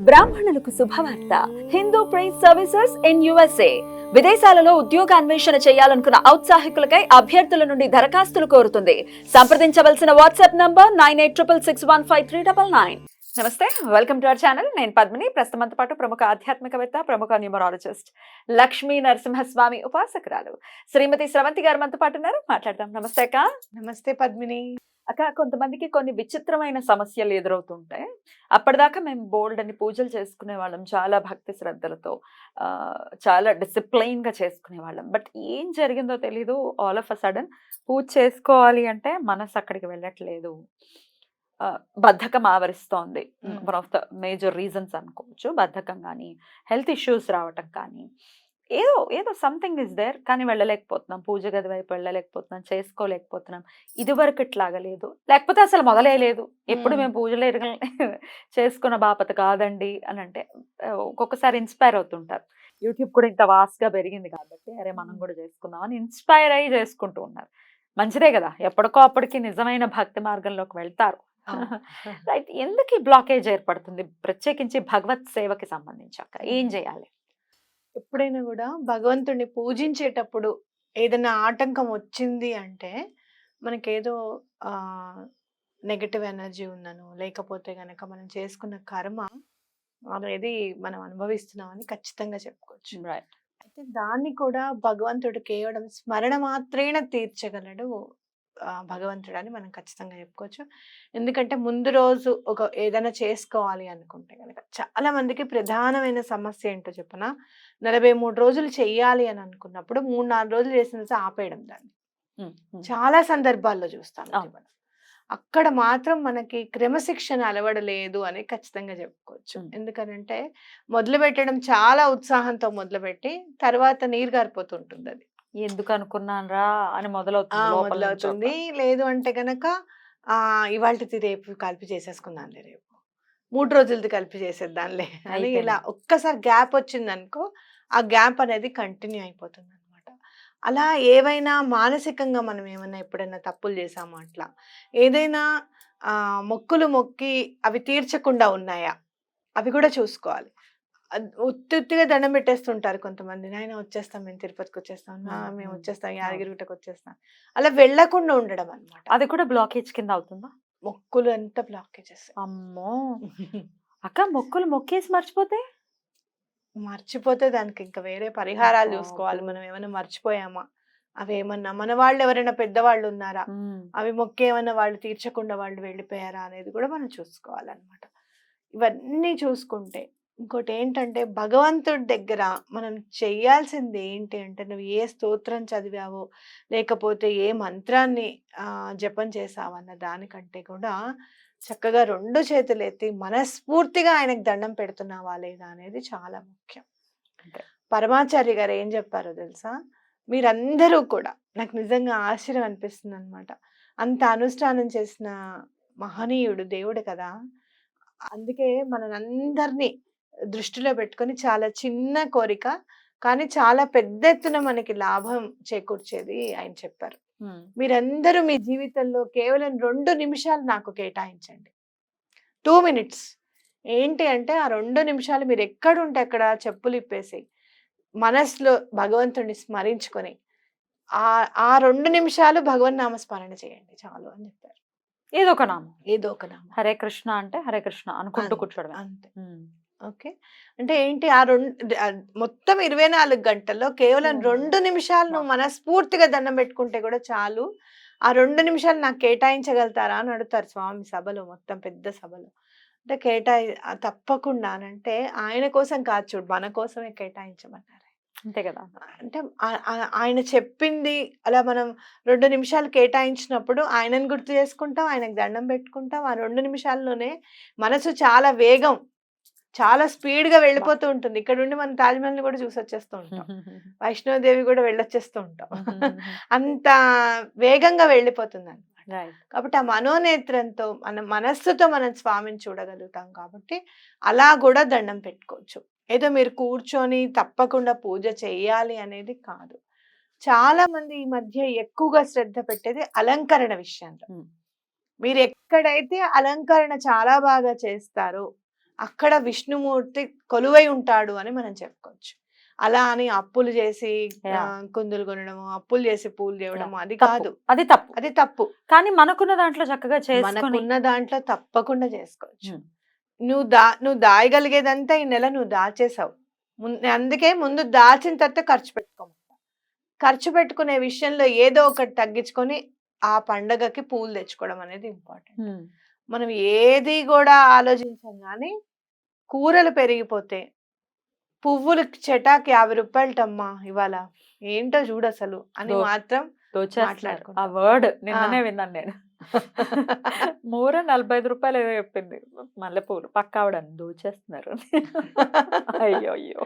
బ్రాహ్మణులకు శుభవార్త. Hindu priest services in USA. విదేశాలలో ఉద్యోగ అన్వేషణ చేయాలనుకున్న ఔత్సాహికులకై అభ్యర్థుల నుండి దరఖాస్తులు కోరుతుంది. సంప్రదించవలసిన WhatsApp number nine eight triple six one five three double nine. నమస్తే వెల్కమ్ టు అవర్ ఛానల్. నేను పద్మిని ప్రస్తుతంతో పాటు ప్రముఖ ఆధ్యాత్మికవేత్త ప్రముఖ న్యూమరాలజిస్ట్ లక్ష్మీ నరసింహస్వామి ఉపాసకురాలు. శ్రీమతి స్రవంతి గారు మనతో పాటు ఉన్నారు. మాట్లాడదాం. నమస్తే అక్క. నమస్తే పద్మిని. అక్క కొంతమందికి కొన్ని విచిత్రమైన సమస్యలు ఎదురవుతుంటాయి అప్పటిదాకా మేము బోల్డ్ అని పూజలు చేసుకునే వాళ్ళం చాలా భక్తి శ్రద్ధలతో చాలా discipline గా చేసుకునే వాళ్ళం. బట్ ఏం జరిగిందో తెలీదు. ఆల్ ఆఫ్ అ సడన్ పూజ చేసుకోవాలి అంటే మనసు అక్కడికి వెళ్ళట్లేదు. బద్ధకం ఆవరిస్తోంది. One of the major reasons అనుకోవచ్చు. బద్ధకం కానీ హెల్త్ ఇష్యూస్ రావటం కానీ ఏదో ఏదో సంథింగ్ ఇస్ దేర్ కానీ వెళ్ళలేకపోతున్నాం. పూజ గది వైపు వెళ్ళలేకపోతున్నాం. చేసుకోలేకపోతున్నాం. ఇదివరకు ఇట్లాగా లేదు. లేకపోతే అసలు మొదలే లేదు. ఎప్పుడు మ్మ్. పూజలు ఎరగ- చేసుకున్న బాపత కాదండి అని అంటే ఒక్కొక్కసారి ఇన్స్పైర్ అవుతుంటారు. యూట్యూబ్ కూడా ఇంత వాస్ట్గా పెరిగింది కాబట్టి అరే మనం. కూడా చేసుకుందాం అని ఇన్స్పైర్ అయ్యి చేసుకుంటూ ఉన్నారు. మంచిదే కదా. ఎప్పటికో అప్పటికి నిజమైన భక్తి మార్గంలోకి వెళ్తారు. రైట్. ఎందుకు ఈ బ్లాకేజ్ ఏర్పడుతుంది? ప్రత్యేకించి భగవత్ సేవకి సంబంధించాక. ఏం చేయాలి? ఎప్పుడైనా కూడా భగవంతుడిని పూజించేటప్పుడు ఏదైనా ఆటంకం వచ్చింది అంటే మనకేదో ఆ నెగటివ్ ఎనర్జీ ఉందను లేకపోతే గనక మనం చేసుకున్న కర్మ అనేది మనం అనుభవిస్తున్నామని ఖచ్చితంగా చెప్పుకోవచ్చు. రైట్. అయితే దాన్ని కూడా భగవంతుడు కేవలం స్మరణ మాత్రేన తీర్చగలడు. భగవంతుడు అని మనం ఖచ్చితంగా చెప్పుకోవచ్చు. ఎందుకంటే ముందు రోజు ఒక ఏదైనా చేసుకోవాలి అనుకుంటే కనుక చాలా మందికి ప్రధానమైన సమస్య ఏంటో చెప్పనా? నలభై మూడు రోజులు చెయ్యాలి అని అనుకున్నప్పుడు మూడు నాలుగు రోజులు చేసిన ఆపేయడం దాన్ని. చాలా సందర్భాల్లో చూస్తాం. మనం. అక్కడ మాత్రం మనకి క్రమశిక్షణ అలవడలేదు అని ఖచ్చితంగా చెప్పుకోవచ్చు. ఎందుకనంటే మొదలు పెట్టడం చాలా ఉత్సాహంతో మొదలుపెట్టి తర్వాత నీరు గారిపోతుంటుంది అది ఎందుకు అనుకున్నాను రా అని మొదలవుతుంది. లేదు అంటే గనక ఆ! ఇవాళది రేపు కలిపి చేసేసుకుందాంలే రేపు. మూడు రోజులది కలిపి చేసేద్దాంలే అని ఇలా. ఒక్కసారి గ్యాప్ వచ్చింది అనుకో ఆ గ్యాప్ అనేది కంటిన్యూ అయిపోతుంది అనమాట అలా ఏవైనా మానసికంగా మనం ఏమైనా ఎప్పుడైనా తప్పులు చేసామా అట్లా? ఏదైనా ఆ! మొక్కులు మొక్కి అవి తీర్చకుండా ఉన్నాయా? అవి కూడా చూసుకోవాలి. ఉత్తిగా దండం పెట్టేస్తుంటారు కొంతమంది. నాయన వచ్చేస్తాం మేము తిరుపతికి వచ్చేస్తాం. "ఆ, మ్మ్. వచ్చేస్తాం. అవును. యాదగిరిగుట్టకు వచ్చేస్తాం. అలా వెళ్ళకుండా ఉండడం అనమాట అది కూడా బ్లాకేజ్ కింద అవుతుందా? మొక్కులు అంతా బ్లాకేజెస్ అమ్మో! అక్క మొక్కులు మొక్కేసి మర్చిపోతే? మర్చిపోతే దానికి ఇంకా వేరే పరిహారాలు చూసుకోవాలి. మనం ఏమైనా మర్చిపోయామా? అవి ఏమన్నా మన వాళ్ళు ఎవరైనా పెద్దవాళ్ళు ఉన్నారా? అవి మొక్క ఏమన్నా వాళ్ళు తీర్చకుండా వాళ్ళు వెళ్ళిపోయారా అనేది కూడా మనం చూసుకోవాలన్నమాట. ఇవన్నీ చూసుకుంటే ఇంకోటి ఏంటంటే భగవంతుడి దగ్గర మనం చేయాల్సింది ఏంటి అంటే నువ్వు ఏ స్తోత్రం చదివావో లేకపోతే ఏ మంత్రాన్ని జపం చేసావన్న దానికంటే కూడా చక్కగా రెండు చేతులు ఎత్తి మనస్ఫూర్తిగా ఆయనకు దండం పెడుతున్నావా లేదా అనేది చాలా ముఖ్యం. పరమాచార్య గారు ఏం చెప్పారో తెలుసా? మీరందరూ కూడా నాకు నిజంగా ఆశ్చర్యం అనిపిస్తుంది అనమాట అంత అనుష్ఠానం చేసిన మహనీయుడు దేవుడు కదా? అందుకే మనందరినీ దృష్టిలో పెట్టుకొని చాలా చిన్న కోరిక కానీ చాలా పెద్ద ఎత్తున మనకి లాభం చేకూర్చేది ఆయన చెప్పారు. మీరందరూ మీ జీవితంలో కేవలం రెండు నిమిషాలు నాకు కేటాయించండి. Two minutes. ఏంటి అంటే ఆ రెండు నిమిషాలు మీరు ఎక్కడుంటే అక్కడ చెప్పులు ఇప్పేసి మనసులో భగవంతుడిని స్మరించుకొని ఆ ఆ రెండు నిమిషాలు భగవన్ నామ స్మరణ చేయండి చాలు అని చెప్పారు. ఏదో ఒక నామం. ఏదో ఒక నామం. హరే కృష్ణ అంటే హరే కృష్ణ అనుకుంటూ. కూర్చోడమే. అంతే. ఓకే. అంటే ఏంటి ఆ రెండు మొత్తం ఇరవై నాలుగు గంటల్లో కేవలం. రెండు నిమిషాలు నువ్వు మనస్ఫూర్తిగా దండం పెట్టుకుంటే కూడా చాలు. ఆ రెండు నిమిషాలు నాకు కేటాయించగలుగుతారా అని అడుగుతారు స్వామి సభలో మొత్తం పెద్ద సభలో. అంటే కేటాయి తప్పకుండా అంటే ఆయన కోసం కాదు చూడు మన కోసమే కేటాయించమన్నారు. అంతే కదా. అంటే ఆయన చెప్పింది అలా మనం రెండు నిమిషాలు కేటాయించినప్పుడు ఆయనను గుర్తు చేసుకుంటాం ఆయనకు దండం పెట్టుకుంటాం. ఆ రెండు నిమిషాల్లోనే మనసు చాలా వేగం చాలా స్పీడ్గా వెళ్ళిపోతూ ఉంటుంది. ఇక్కడ నుండి మనం తాజ్మహల్ కూడా చూసి వచ్చేస్తూ ఉంటాం. వైష్ణోదేవి కూడా వెళ్ళొచ్చేస్తూ ఉంటాం. అంత వేగంగా వెళ్ళిపోతుంది అనమాట కాబట్టి ఆ మనోనేత్రంతో మన మనస్సుతో మనం స్వామిని చూడగలుగుతాం కాబట్టి అలా కూడా దండం పెట్టుకోవచ్చు. ఏదో మీరు కూర్చొని తప్పకుండా పూజ చేయాలి అనేది కాదు. చాలా మంది ఈ మధ్య ఎక్కువగా శ్రద్ధ పెట్టేది అలంకరణ విషయంలో. మీరు ఎక్కడైతే అలంకరణ చాలా బాగా చేస్తారో అక్కడ విష్ణుమూర్తి కొలువై ఉంటాడు అని మనం చెప్పుకోవచ్చు. అలా అని అప్పులు చేసి. కుందులు కొనడము అప్పులు చేసి పూలు చేయడము అది. కాదు. అది తప్పు. అది తప్పు. కానీ మనకున్న దాంట్లో చక్కగా మనకున్న దాంట్లో తప్పకుండా చేసుకోవచ్చు. నువ్వు దా నువ్వు దాయగలిగేదంతా ఈ నెల నువ్వు దాచేసావు. అందుకే ముందు దాచిన తర్వాత ఖర్చు పెట్టుకోమంట. ఖర్చు పెట్టుకునే విషయంలో ఏదో ఒకటి తగ్గించుకొని ఆ పండగకి పూలు తెచ్చుకోవడం అనేది ఇంపార్టెంట్. మనం ఏది కూడా ఆలోచించాం కానీ కూరలు పెరిగిపోతే పువ్వులు చెటాకి యాభై రూపాయలటమ్మా ఇవాళ ఏంటో చూడు అసలు అని మాత్రం. ఆ. వర్డ్ నిన్ననే. విన్నాను నేను మూర నలభై ఐదు రూపాయలు ఏదో చెప్పింది మల్లెపూలు పక్క ఆవిడ దోచేస్తున్నారు అయ్యో అయ్యో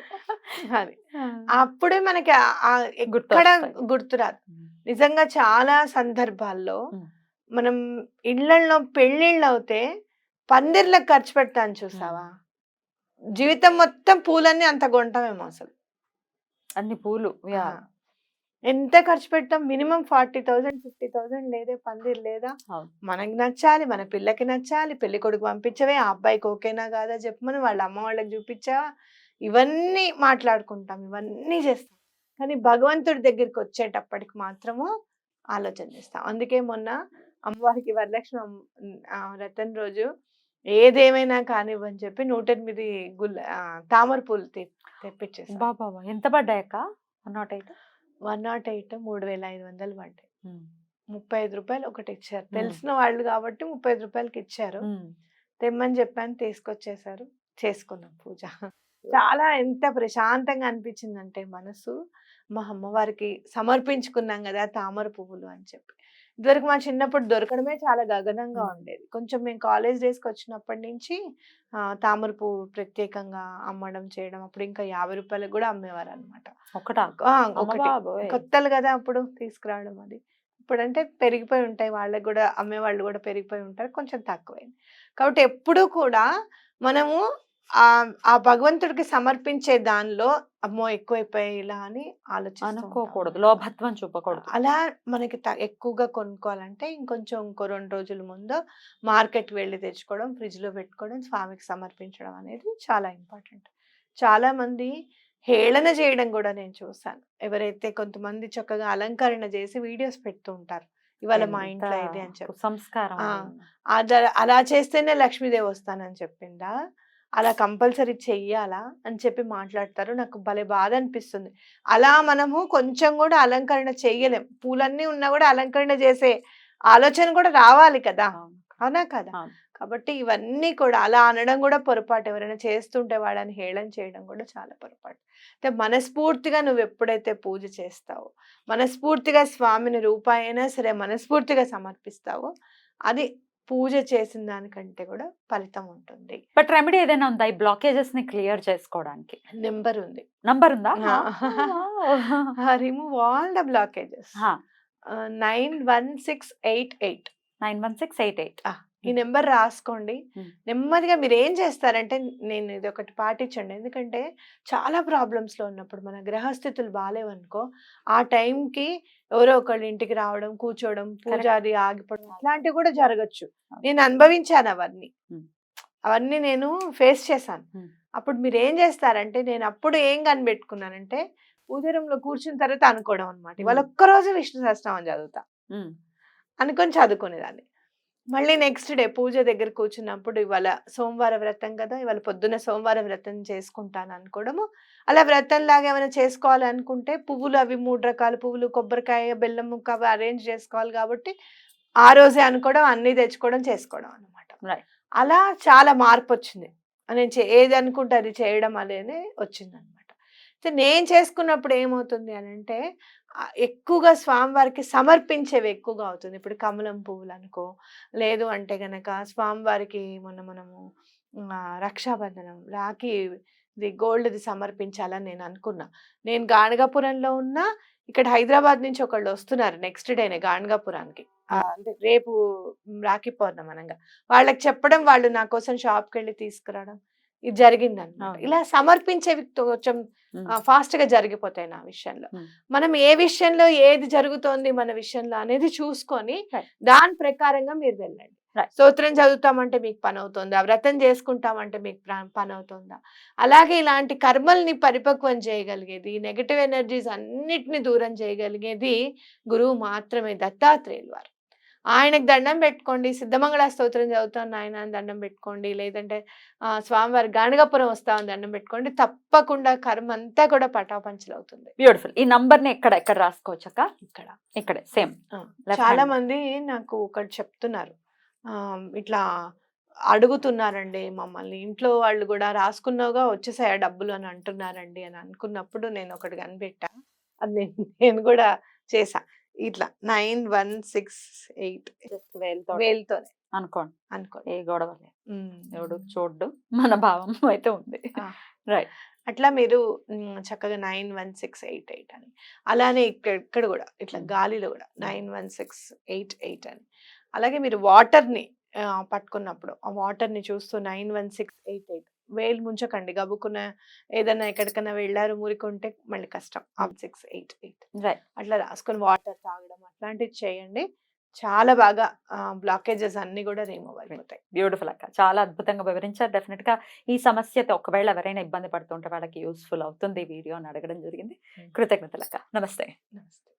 అది అప్పుడే మనకి ఎక్కడ. గుర్తురాదు నిజంగా చాలా సందర్భాల్లో. మనం ఇళ్ళలో పెళ్ళిళ్ళు అవుతే పందిర్లకు ఖర్చు పెడతాను చూసావా? జీవితం మొత్తం పూలన్నీ అంత కొంటామేమో అసలు. అన్ని పూలు. యా. ఎంత ఖర్చు పెడతాం? Minimum forty thousand fifty thousand లేదే పందిర్ లేదా. మనకి నచ్చాలి మన పిల్లకి నచ్చాలి పెళ్ళి కొడుకు పంపించవే ఆ అబ్బాయికి ఓకేనా కాదా చెప్పమని వాళ్ళ అమ్మ వాళ్ళకి చూపించావా? ఇవన్నీ మాట్లాడుకుంటాం ఇవన్నీ చేస్తాం. కానీ భగవంతుడి దగ్గరికి వచ్చేటప్పటికి మాత్రము ఆలోచన చేస్తాం. అందుకే మొన్న అమ్మవారికి వరలక్ష్మి వ్రతం రోజు ఏదేమైనా కానివ్వని చెప్పి నూట ఎనిమిది గుల్ల తామర పూలు తెప్పించేసాం బాబా ఎంత పడ్డాయక్క? నాట్ అయితే వన్ నాట్ ఎయిట్ మూడు వేల ఐదు వందలు పడ్డాయి. ముప్పై ఐదు రూపాయలు ఒకటి ఇచ్చారు తెలిసిన వాళ్ళు కాబట్టి ముప్పై ఐదు రూపాయలకి ఇచ్చారు. తెమ్మని చెప్పాను తీసుకొచ్చేసారు చేసుకున్నాం పూజ. చాలా ఎంత ప్రశాంతంగా అనిపించిందంటే మనసు. మా అమ్మవారికి సమర్పించుకున్నాం కదా తామర పువ్వులు అని చెప్పి. ఇదివరకు మా చిన్నప్పుడు దొరకడమే చాలా గగనంగా. ఉండేది. కొంచెం మేము కాలేజ్ డేస్కి వచ్చినప్పటి నుంచి తామర పువ్వు ప్రత్యేకంగా అమ్మడం చేయడం అప్పుడు ఇంకా యాభై రూపాయలకు కూడా అమ్మేవారు అనమాట ఒకటా. కొత్తలు కదా అప్పుడు తీసుకురావడం అది. ఇప్పుడంటే పెరిగిపోయి ఉంటాయి. వాళ్ళకి కూడా అమ్మే వాళ్ళు కూడా పెరిగిపోయి ఉంటారు. కొంచెం తక్కువైంది. కాబట్టి ఎప్పుడూ కూడా మనము ఆ భగవంతుడికి సమర్పించే దానిలో అమ్మో! ఎక్కువైపోయాయి ఇలా అని ఉంటాం. అనుకోకూడదు. లోభత్వం చూపకూడదు. అలా మనకి ఎక్కువగా కొనుక్కోవాలంటే ఇంకొంచెం ఇంకో రెండు రోజుల ముందు మార్కెట్కి వెళ్ళి తెచ్చుకోవడం ఫ్రిడ్జ్లో పెట్టుకోవడం స్వామికి సమర్పించడం అనేది చాలా ఇంపార్టెంట్. చాలా మంది హేళన చేయడం కూడా నేను చూసాను. ఎవరైతే కొంతమంది చక్కగా అలంకరణ చేసి వీడియోస్ పెడుతూ ఉంటారు ఇవాళ మా ఇంట్లో ఇది అని చెప్పి. సంస్కారం అలా చేస్తేనే లక్ష్మీదేవి వస్తానని చెప్పిందా? అలా కంపల్సరీ చెయ్యాలా అని చెప్పి మాట్లాడతారు. నాకు భలే బాధ అనిపిస్తుంది అలా మనము కొంచెం కూడా అలంకరణ చెయ్యలేం. పూలన్నీ ఉన్నా కూడా అలంకరణ చేసే ఆలోచన కూడా రావాలి కదా! అవును. కదా. కాబట్టి ఇవన్నీ కూడా అలా అనడం కూడా పొరపాటు. ఎవరైనా చేస్తుంటే వాళ్ళని హేళన చేయడం కూడా చాలా పొరపాటు. అంటే మనస్ఫూర్తిగా నువ్వు ఎప్పుడైతే పూజ చేస్తావో మనస్ఫూర్తిగా స్వామిని రూపాయి అయినా సరే మనస్ఫూర్తిగా సమర్పిస్తావో అది పూజ చేసిన దానికంటే కూడా ఫలితం ఉంటుంది. బట్ రెమెడీ ఏదైనా ఉందా? ఈ బ్లాకేజెస్ని క్లియర్ చేసుకోవడానికి. నెంబర్ ఉంది. నంబర్ ఉందా. Remove all the blockages. Nine one six eight eight. Nine one six eight eight. ఈ నెంబర్ రాసుకోండి. నెమ్మదిగా మీరు ఏం చేస్తారంటే నేను ఇది ఒకటి పాటించండి. ఎందుకంటే చాలా problems లో ఉన్నప్పుడు మన గ్రహస్థితులు బాగాలేవనుకో ఆ టైంకి ఎవరో ఒకళ్ళు ఇంటికి రావడం కూర్చోవడం పూజాది ఆగిపోవడం అట్లాంటివి కూడా జరగచ్చు. నేను అనుభవించాను అవన్నీ. అవన్నీ నేను ఫేస్ చేశాను. అప్పుడు మీరు ఏం చేస్తారంటే నేను అప్పుడు ఏం కనిపెట్టుకున్నానంటే పూజ రూమ్లో కూర్చున్న తర్వాత అనుకోవడం అనమాట ఇవాళ. ఒక్కరోజు విష్ణు సహస్రనామం చదువుతా. అనుకొని చదువుకునేదాన్ని. మళ్ళీ నెక్స్ట్ డే పూజ దగ్గర కూర్చున్నప్పుడు ఇవాళ సోమవార వ్రతం కదా ఇవాళ పొద్దున్న సోమవార వ్రతం చేసుకుంటాను అనుకోవడము. అలా వ్రతం లాగా ఏమైనా చేసుకోవాలి అనుకుంటే పువ్వులు అవి మూడు రకాల పువ్వులు కొబ్బరికాయ బెల్లం ముక్క అవి అరేంజ్ చేసుకోవాలి కాబట్టి ఆ రోజే అనుకోవడం అన్ని తెచ్చుకోవడం చేసుకోవడం అనమాట. అలా చాలా మార్పు వచ్చింది. నేను ఏది అనుకుంటే అది చేయడం అనేది వచ్చింది అనమాట నేను చేసుకున్నప్పుడు ఏమవుతుంది అని అంటే ఎక్కువగా స్వామివారికి సమర్పించేవి ఎక్కువగా అవుతుంది. ఇప్పుడు కమలం పువ్వులు అనుకో లేదు అంటే గనక స్వామివారికి మొన్న మనము రక్షాబంధనం రాఖీ ఇది గోల్డ్ది సమర్పించాలని నేను అనుకున్నా. నేను గాణగాపురంలో ఉన్నా ఇక్కడ హైదరాబాద్ నుంచి ఒకళ్ళు వస్తున్నారు నెక్స్ట్ డేనే గాణగాపురానికి. అంటే రేపు రాఖీ పౌర్ణమి అనగా వాళ్ళకి చెప్పడం వాళ్ళు నా కోసం షాప్కి వెళ్ళి తీసుకురావడం. ఇది జరిగింది అనమాట. ఇలా సమర్పించేవి కొంచెం ఫాస్ట్గా జరిగిపోతాయి నా విషయంలో. మనం ఏ విషయంలో ఏది జరుగుతోంది మన విషయంలో అనేది చూసుకొని. దాని ప్రకారంగా మీరు వెళ్ళండి. స్తోత్రం చదువుతామంటే మీకు పని అవుతుందా వ్రతం చేసుకుంటామంటే మీకు పని అవుతుందా అలాగే ఇలాంటి కర్మల్ని పరిపక్వం చేయగలిగేది నెగటివ్ ఎనర్జీస్ అన్నిటిని దూరం చేయగలిగేది గురువు మాత్రమే దత్తాత్రేయులు వారు ఆయనకు దండం పెట్టుకోండి. సిద్ధమంగళ స్తోత్రం చదువుతాను ఆయన అని దండం పెట్టుకోండి. లేదంటే స్వామివారి గాణగపురం వస్తామని దండం పెట్టుకోండి. తప్పకుండా కర్మ అంతా కూడా పటాపంచలు అవుతుంది బ్యూటిఫుల్ ఈ నంబర్ని ఎక్కడ ఎక్కడ రాసుకోవచ్చక్క ఇక్కడ ఇక్కడే సేమ్. చాలా. మంది నాకు ఒకటి చెప్తున్నారు. ఆ, ఇట్లా అడుగుతున్నారండి మమ్మల్ని. ఇంట్లో వాళ్ళు కూడా రాసుకున్నావుగా వచ్చేసాయా డబ్బులు అని అంటున్నారండి అని అనుకున్నప్పుడు నేను ఒకటి కనిపెట్టా. అది నేను నేను కూడా చేసా ఇట్లా నైన్ వన్ సిక్స్ ఎయిట్ వేలుతో వేలుతోనే. అనుకోండి. అనుకోండి. ఏ గొడవ. ఎవడు చూడ్డు మన భావం అయితే ఉంది. రైట్. అట్లా మీరు చక్కగా nine one six eight eight అని. అలానే ఇక్కడ ఇక్కడ కూడా ఇట్లా. గాలిలో కూడా nine one six eight eight అని. అలాగే మీరు వాటర్ని పట్టుకున్నప్పుడు ఆ వాటర్ని చూస్తూ nine one six eight eight వేలు ముంచకండి. గబుక్కున్న ఏదైనా ఎక్కడికైనా వెళ్ళారు మురికుంటే మళ్ళీ కష్టం. Six eight eight. రైట్. అట్లా రాసుకొని వాటర్ తాగడం అట్లాంటివి చేయండి. చాలా బాగా బ్లాకేజెస్ అన్ని కూడా రిమూవ్ అయిపోతాయి. బ్యూటిఫుల్ అక్క. చాలా అద్భుతంగా వివరించారు. డెఫినెట్గా ఈ సమస్యతో ఒకవేళ ఎవరైనా ఇబ్బంది పడుతుంటే వాళ్ళకి యూస్ఫుల్ అవుతుంది ఈ వీడియో అని అడగడం జరిగింది. కృతజ్ఞతలు అక్క. నమస్తే. నమస్తే.